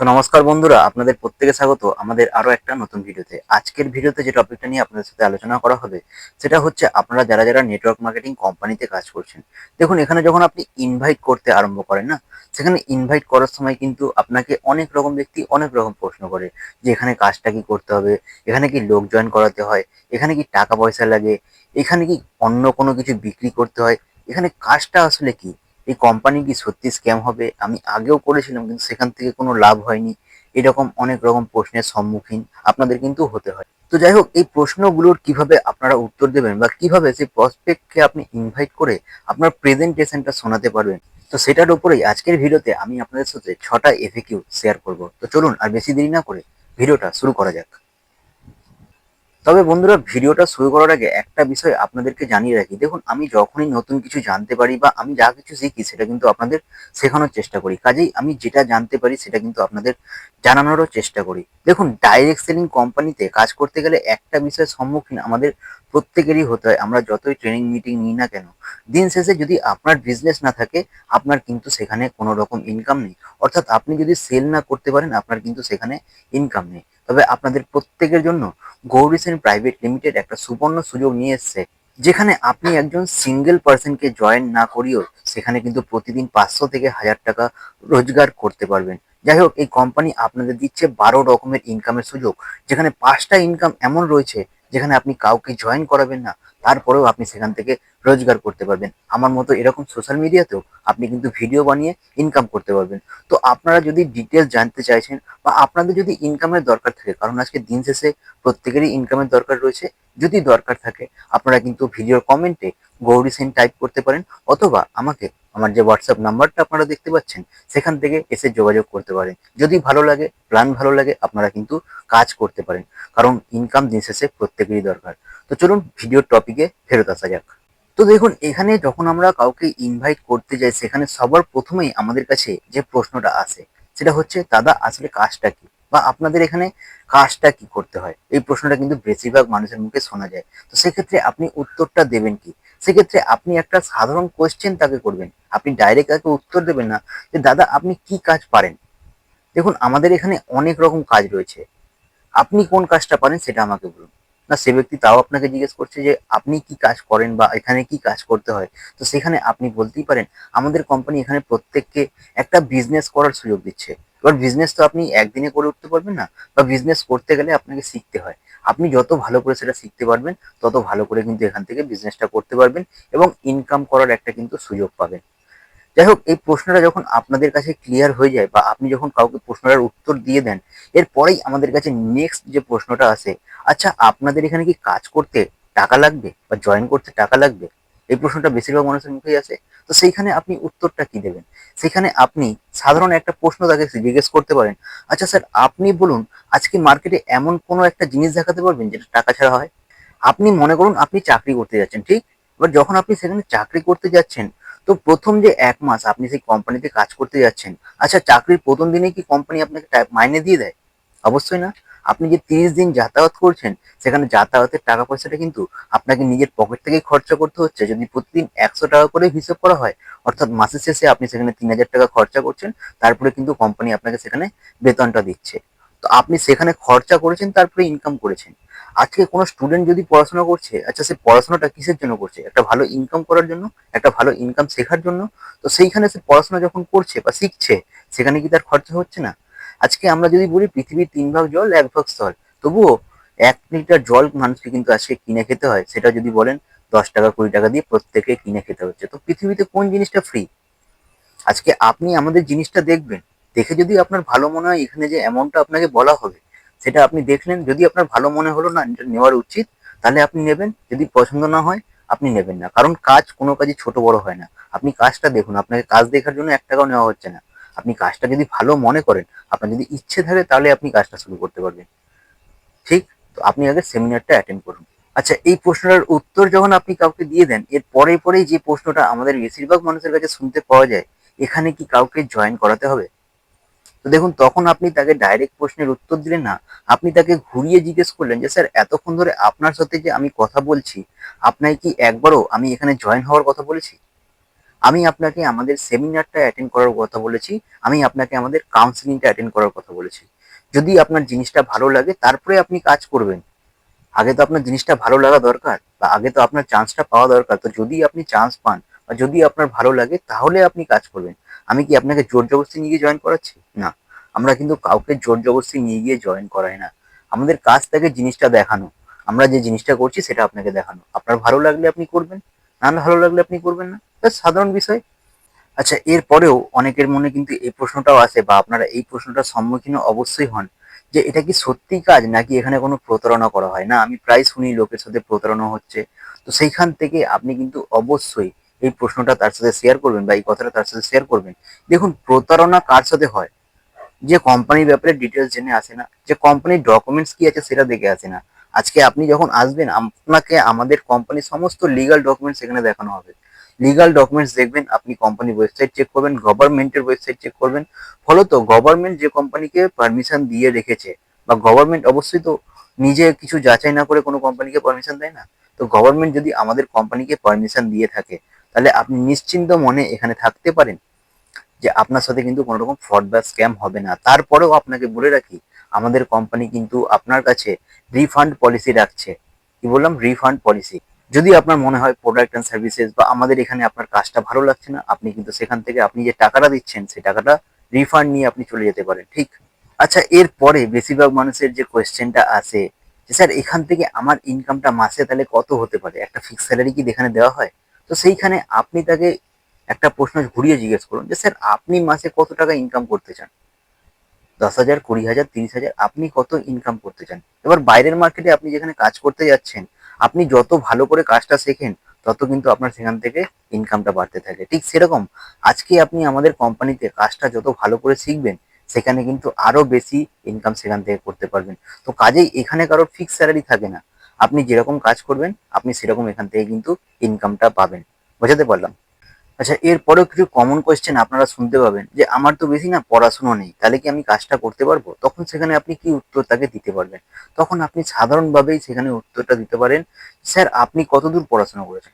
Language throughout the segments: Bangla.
তো নমস্কার বন্ধুরা, আপনাদের প্রত্যেকে স্বাগত আমাদের আরও একটা নতুন ভিডিওতে। আজকের ভিডিওতে যে টপিকটা নিয়ে আপনাদের সাথে আলোচনা করা হবে, সেটা হচ্ছে আপনারা যারা যারা নেটওয়ার্ক মার্কেটিং কোম্পানিতে কাজ করছেন, দেখুন এখানে যখন আপনি ইনভাইট করতে আরম্ভ করেন না, সেখানে ইনভাইট করার সময় কিন্তু আপনাকে অনেক রকম ব্যক্তি অনেক রকম প্রশ্ন করে, যে এখানে কাজটা কি করতে হবে, এখানে কি লোক জয়েন করাতে হয়, এখানে কি টাকা পয়সা লাগে, এখানে কি অন্য কোনো কিছু বিক্রি করতে হয়, এখানে কাজটা আসলে কি? এই কোম্পানি কি সত্যি স্ক্যাম হবে? আমি আগেও করেছিলাম, কিন্তু সেখান থেকে কোনো লাভ হয়নি। এরকম অনেক রকম প্রশ্নের সম্মুখীন আপনাদের কিন্তু হতে হয়। তো যাই হোক, এই প্রশ্নগুলোর কীভাবে আপনারা উত্তর দেবেন বা কীভাবে সেই প্রসপেক্টকে আপনি ইনভাইট করে আপনার প্রেজেন্টেশনটা শোনাতে পারবেন, তো সেটার উপরেই আজকের ভিডিওতে আমি আপনাদের সাথে ছটা এফএকিউ শেয়ার করব। তো চলুন আর বেশি দেরি না করে ভিডিওটা শুরু করা যাক। তবে বন্ধুরা, ভিডিওটা শুরু করার আগে একটা বিষয় আপনাদেরকে জানিয়ে রাখি। দেখুন, আমি যখনই নতুন কিছু জানতে পারি বা আমি যা কিছু শিখি, সেটা কিন্তু আপনাদের শেখানোর চেষ্টা করি। কাজেই আমি যেটা জানতে পারি, সেটা কিন্তু আপনাদের জানানোরও চেষ্টা করি। দেখুন ডাইরেক্ট সেলিং কোম্পানিতে কাজ করতে গেলে একটা বিষয়ের সম্মুখীন আমাদের প্রত্যেকেরই হতে হয়। আমরা যতই ট্রেনিং মিটিং নিই না কেন, দিন শেষে যদি আপনার বিজনেস না থাকে, আপনার কিন্তু সেখানে কোনো রকম ইনকাম নেই। অর্থাৎ আপনি যদি সেল না করতে পারেন, আপনার কিন্তু সেখানে ইনকাম নেই। তবে আপনাদের প্রত্যেকের জন্য গৌরী সেন প্রাইভেট লিমিটেড একটা সুবর্ণ সুযোগ নিয়ে এসছে, যেখানে আপনি একজন সিঙ্গেল পার্সনকে জয়েন না করিয়েও সেখানে কিন্তু প্রতিদিন পাঁচশো থেকে হাজার টাকা রোজগার করতে পারবেন। যাই হোক, এই কোম্পানি আপনাদের দিচ্ছে বারো রকমের ইনকামের সুযোগ, যেখানে পাঁচটা ইনকাম এমন রয়েছে যেখানে আপনি কাউকে জয়েন করাবেন না, তারপরেও আপনি সেখান থেকে রোজগার করতে পারবেন। আমার মতো এরকম সোশ্যাল মিডিয়াতেও আপনি কিন্তু ভিডিও বানিয়ে ইনকাম করতে পারবেন। তো আপনারা যদি ডিটেলস জানতে চাইছেন বা আপনাদের যদি ইনকামের দরকার থাকে, কারণ আজকে দিন শেষে প্রত্যেকেরই ইনকামের দরকার রয়েছে, যদি দরকার থাকে, আপনারা কিন্তু ভিডিওর কমেন্টে গৌরী সেন টাইপ করতে পারেন, অথবা আমাকে আমার যে হোয়াটসঅ্যাপ নাম্বারটা আপনারা দেখতে পাচ্ছেন, সেখান থেকে এসে যোগাযোগ করতে পারেন। যদি ভালো লাগে প্ল্যান ভালো লাগে, আপনারা কিন্তু কাজ করতে পারেন। কারণ ইনকাম দিন শেষে প্রত্যেকেরই দরকার। তো চলুন ভিডিওর টপিকে ফেরত আসা যাক। তো দেখুন, এখানে যখন আমরা কাউকে ইনভাইট করতে যাই, সেখানে সবার প্রথমেই আমাদের কাছে যে প্রশ্নটা আসে, সেটা হচ্ছে, দাদা, আসলে কাজটা কি? বা আপনাদের এখানে কাজটা কি করতে হয়? এই প্রশ্নটা কিন্তু বেশিরভাগ মানুষের মুখে শোনা যায়। তো সেক্ষেত্রে আপনি উত্তরটা দেবেন কি? সেক্ষেত্রে আপনি একটা সাধারণ কোয়েশ্চেন তাকে করবেন। আপনি ডাইরেক্ট তাকে উত্তর দেবেন না যে, দাদা, আপনি কি কাজ পারেন? দেখুন, আমাদের এখানে অনেক রকম কাজ রয়েছে। আপনি কোন কাজটা পারেন সেটা আমাকে বলুন। না, সে ব্যক্তি তাও আপনাকে জিজ্ঞেস করছে যে, আপনি কি কাজ করেন বা এখানে কি কাজ করতে হয়? তো সেখানে আপনি বলতেই পারেন, আমাদের কোম্পানি এখানে প্রত্যেককে একটা বিজনেস করার সুযোগ দিচ্ছে। এবার বিজনেস তো আপনি একদিনে করে উঠতে পারবেন না, বা বিজনেস করতে গেলে আপনাকে শিখতে হয়। আপনি যত ভালো করে সেটা শিখতে পারবেন, তত ভালো করে কিন্তু এখান থেকে বিজনেসটা করতে পারবেন এবং ইনকাম করার একটা কিন্তু সুযোগ পাবেন। যাই হোক, এই প্রশ্নটা যখন আপনাদের কাছে ক্লিয়ার হয়ে যায় বা আপনি যখন কাউকে প্রশ্নটার উত্তর দিয়ে দেন, এরপরেই আমাদের কাছে নেক্সট যে প্রশ্নটা আছে আচ্ছা আপনাদের এখানে কি কাজ করতে টাকা লাগবে বা জয়েন করতে টাকা লাগবে? এই প্রশ্নটা বেশিরভাগ মানুষের মুখেই আসে। তো সেইখানে আপনি উত্তরটা কি দেবেন? সেখানে আপনি সাধারণ একটা প্রশ্ন তাকে জিজ্ঞেস করতে পারেন আচ্ছা স্যার, আপনি বলুন, আজকে মার্কেটে এমন কোনো একটা জিনিস দেখাতে পারবেন যেটা টাকা ছাড়া হয়? আপনি মনে করুন আপনি চাকরি করতে যাচ্ছেন, ঠিক? এবার যখন আপনি সেখানে চাকরি করতে যাচ্ছেন, তো প্রথম যে এক মাস আপনি সেই কোম্পানিতে কাজ করতে যাচ্ছেন আচ্ছা চাকরির প্রথম দিনে কি কোম্পানি আপনাকে মাইনে দিয়ে দেয়? অবশ্যই না। আপনি যে তিরিশ দিন যাতায়াত করছেন, সেখানে যাতায়াতের টাকা পয়সাটা কিন্তু আপনাকে নিজের পকেট থেকেই খরচা করতে হচ্ছে। যদি প্রতিদিন একশো টাকা করে হিসেব করা হয়, অর্থাৎ মাসের শেষে আপনি সেখানে তিন হাজার টাকা খরচা করছেন, তারপরে কিন্তু কোম্পানি আপনাকে সেখানে বেতনটা দিচ্ছে। তো আপনি সেখানে খরচা করেছেন, তারপরে ইনকাম করেছেন। আজকে কোনো স্টুডেন্ট যদি পড়াশোনা করছে আচ্ছা সে পড়াশোনাটা কিসের জন্য করছে? একটা ভালো ইনকাম করার জন্য, একটা ভালো ইনকাম শেখার জন্য? তো সেইখানে সে পড়াশোনা যখন করছে বা শিখছে, সেখানে কি তার খরচা হচ্ছে না? আজকে আমরা যদি বলি পৃথিবীর তিন ভাগ জল, এক ভাগ স্থল, তবুও এক লিটার জল মানুষকে কিন্তু আজকে কিনে খেতে হয়। সেটা যদি বলেন, দশ টাকা, কুড়ি টাকা দিয়ে প্রত্যেকে কিনে খেতে হচ্ছে। তো পৃথিবীতে কোন জিনিসটা ফ্রি আজকে আপনি আমাদের জিনিসটা দেখবেন। দেখে যদি আপনার ভালো মনে হয়, এখানে যে অ্যামাউন্টটা আপনাকে বলা হবে, সেটা আপনি দেখলেন। যদি আপনার ভালো মনে হলো না, এটা নেওয়ার উচিত, তাহলে আপনি নেবেন। যদি পছন্দ না হয়, আপনি নেবেন না। কারণ কাজ কোনো কাজই ছোট বড় হয় না। আপনি কাজটা দেখুন। আপনাকে কাজ দেখার জন্য এক টাকাও নেওয়া হচ্ছে না। আপনি কাজটা যদি ভালো মনে করেন, আপনার যদি ইচ্ছে থাকে তাহলে আপনি কাজটা শুরু করতে পারবেন। ঠিক? তো আপনি আগে সেমিনারটা অ্যাটেন্ড করুন। আচ্ছা এই প্রশ্নটার উত্তর যখন আপনি কাউকে দিয়ে দেন, এর পরে পরেই যে প্রশ্নটা আমাদের বেশিরভাগ মানুষের কাছে শুনতে পাওয়া যায়, এখানে কি কাউকে জয়েন করাতে হবে? তো দেখুন, তখন আপনি তাকে ডাইরেক্ট প্রশ্নের উত্তর দিলেন না, আপনি তাকে ঘুরিয়ে জিজ্ঞেস করলেন যে, স্যার, এতক্ষণ ধরে আপনার সাথে যে আমি কথা বলছি আপনাকে কি একবারও আমি এখানে জয়েন হওয়ার কথা বলেছি? আমি আপনাকে আমাদের সেমিনারটা অ্যাটেন্ড করার কথা বলেছি, আমি আপনাকে আমাদের কাউন্সিলিংটা অ্যাটেন্ড করার কথা বলেছি। যদি আপনার জিনিসটা ভালো লাগে, তারপরে আপনি কাজ করবেন। আগে তো আপনার জিনিসটা ভালো লাগা দরকার, বা আগে তো আপনার চান্সটা পাওয়া দরকার। তো যদি আপনি চান্স পান, বা যদি আপনার ভালো লাগে, তাহলে আপনি কাজ করবেন। আমি কি আপনাকে জোর জবরদস্তি নিয়ে গিয়ে জয়েন করাচ্ছি? না। আমরা কিন্তু কাউকে জোর জবরদস্তি নিয়ে গিয়ে জয়েন করাই না। আমাদের কাজ থাকে জিনিসটা দেখানো। আমরা যে জিনিসটা করছি, সেটা আপনাকে দেখানো। আপনার ভালো লাগলে আপনি করবেন। না ভালো লাগলে আপনি করবেন না। সাধারণ বিষয়। আচ্ছা এরপরেও অনেকের মনে কিন্তু এই প্রশ্নটাও আসে বা আপনারা এই প্রশ্নটার সম্মুখীন অবশ্যই হন যে এটা কি সত্যি কাজ নাকি এখানে কোনো প্রতারণা করা হয়? না, আমি প্রায় শুনি লোকের সাথে প্রতারণা হচ্ছে। তো সেইখান থেকে আপনি কিন্তু অবশ্যই এই প্রশ্নটা তার সাথে শেয়ার করবেন বা এই কথাটা তার সাথে শেয়ার করবেন। দেখুন, প্রতারণা কার সাথে হয়? যে কোম্পানির ব্যাপারে ডিটেলস জেনে আসে না, যে কোম্পানির ডকুমেন্টস কি আছে সেটা দেখে আসে না। আজকে আপনি যখন আসবেন, আপনাকে আমাদের কোম্পানির সমস্ত লিগাল ডকুমেন্টস এখানে দেখানো হবে। লিগাল ডকুমেন্টস দেখবেন, আপনি কোম্পানির ওয়েবসাইট চেক করবেন গভর্নমেন্টের ওয়েবসাইট চেক করবেন। ফলত গভর্নমেন্ট যে কোম্পানিকে পারমিশন দিয়ে রেখেছে, বা গভর্নমেন্ট অবশ্যই তো নিজে কিছু যাচাই না করে কোনো কোম্পানিকে পারমিশন দেয় না। তো গভর্নমেন্ট যদি আমাদের কোম্পানিকে পারমিশন দিয়ে থাকে, তাহলে আপনি নিশ্চিন্ত মনে এখানে থাকতে পারেন যে আপনার সাথে কিন্তু কোনো রকম ফ্রড বা স্ক্যাম হবে না। তারপরেও আপনাকে বলে রাখি আমাদের কোম্পানি কিন্তু আপনার কাছে রিফান্ড পলিসি রাখছে। কি বললাম? রিফান্ড পলিসি যদি আপনার মনে হয় প্রোডাক্ট অ্যান্ড সার্ভিসেস বা আমাদের এখানে আপনার কাজটা ভালো লাগছে না, আপনি কিন্তু সেখান থেকে আপনি যে টাকাটা দিচ্ছেন, সেই টাকাটা রিফান্ড নিয়ে আপনি চলে যেতে পারেন, ঠিক? আচ্ছা এরপরে বেশিরভাগ মানুষের যে কোয়েশ্চেনটা আসে যে, স্যার, এখান থেকে আমার ইনকামটা মাসে তাহলে কত হতে পারে? একটা ফিক্স স্যালারি কি এখানে দেওয়া হয়? তো সেইখানে আপনি তাকে একটা প্রশ্ন ঘুরিয়ে জিজ্ঞেস করুন যে, স্যার, আপনি মাসে কত টাকা ইনকাম করতে চান? দশ হাজার, কুড়ি হাজার, তিরিশ হাজার, আপনি কত ইনকাম করতে চান? এবার বাইরের মার্কেটে আপনি যেখানে কাজ করতে যাচ্ছেন, আপনি যত ভালো করে কাজটা শেখেন, তত কিন্তু আপনার সেখান থেকে ইনকামটা বাড়তে থাকে। ঠিক সেরকম আজকে আপনি আমাদের কোম্পানিতে কাজটা যত ভালো করে শিখবেন, সেখানে কিন্তু আরও বেশি ইনকাম সেখান থেকে করতে পারবেন। তো কাজেই এখানে কারোর ফিক্স স্যালারি থাকে না। আপনি যেরকম কাজ করবেন, আপনি সেরকম এখান থেকে কিন্তু ইনকামটা পাবেন। বোঝাতে পারলাম? আচ্ছা এরপরেও কিছু কমন কোয়েশ্চেন আপনারা শুনতে পাবেন, যে আমার তো বেশি না পড়াশুনো নেই, তাহলে কি আমি কাজটা করতে পারব? তখন সেখানে আপনি কি উত্তর তাকে দিতে পারবেন? তখন আপনি সাধারণভাবেই সেখানে উত্তরটা দিতে পারেন, স্যার, আপনি কতদূর পড়াশোনা করেছেন?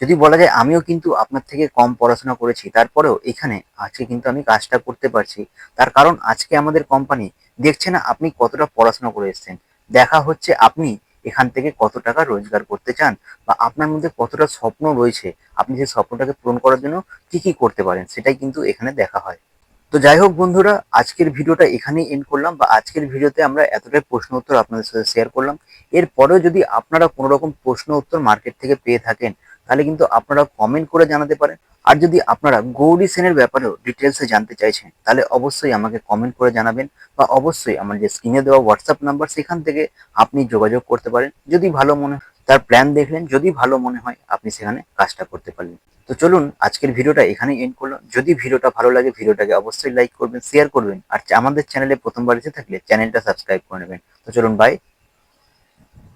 যদি বলা যায়, আমিও কিন্তু আপনার থেকে কম পড়াশোনা করেছি, তারপরেও এখানে আজকে কিন্তু আমি কাজটা করতে পারছি। তার কারণ আজকে আমাদের কোম্পানি দেখছে না আপনি কতটা পড়াশোনা করে এসছেন। দেখা হচ্ছে আপনি এখান থেকে কত টাকা রোজগার করতে চান বা আপনার মধ্যে কতটা স্বপ্ন রয়েছে, আপনি সেই স্বপ্নটাকে পূরণ করার জন্য কি কি করতে পারেন সেটাই কিন্তু এখানে দেখা হয়। তো যাই হোক বন্ধুরা, আজকের ভিডিওটা এখানেই এন্ড করলাম বা আজকের ভিডিওতে আমরা এতটাই প্রশ্ন উত্তর আপনাদের সাথে শেয়ার করলাম। এরপরেও যদি আপনারা কোনো রকম প্রশ্ন উত্তর মার্কেট থেকে পেয়ে থাকেন, তাহলে কিন্তু আপনারা কমেন্ট করে জানাতে পারেন। আর যদি আপনারা গৌরী সেনের ব্যাপারেও ডিটেলসে জানতে চাইছেন, তাহলে অবশ্যই আমাকে কমেন্ট করে জানাবেন বা অবশ্যই আমার যে স্ক্রিনে দেওয়া হোয়াটসঅ্যাপ নাম্বার সেখান থেকে আপনি যোগাযোগ করতে পারেন। যদি ভালো মনে তার প্ল্যান দেখলেন, যদি ভালো মনে হয় আপনি সেখানে কাজটা করতে পারলেন। তো চলুন, আজকের ভিডিওটা এখানেই এন্ড করলাম। যদি ভিডিওটা ভালো লাগে, ভিডিওটাকে অবশ্যই লাইক করবেন শেয়ার করবেন, আর আমাদের চ্যানেলে প্রথমবার এসে থাকলে চ্যানেলটা সাবস্ক্রাইব করে নেবেন। তো চলুন বাই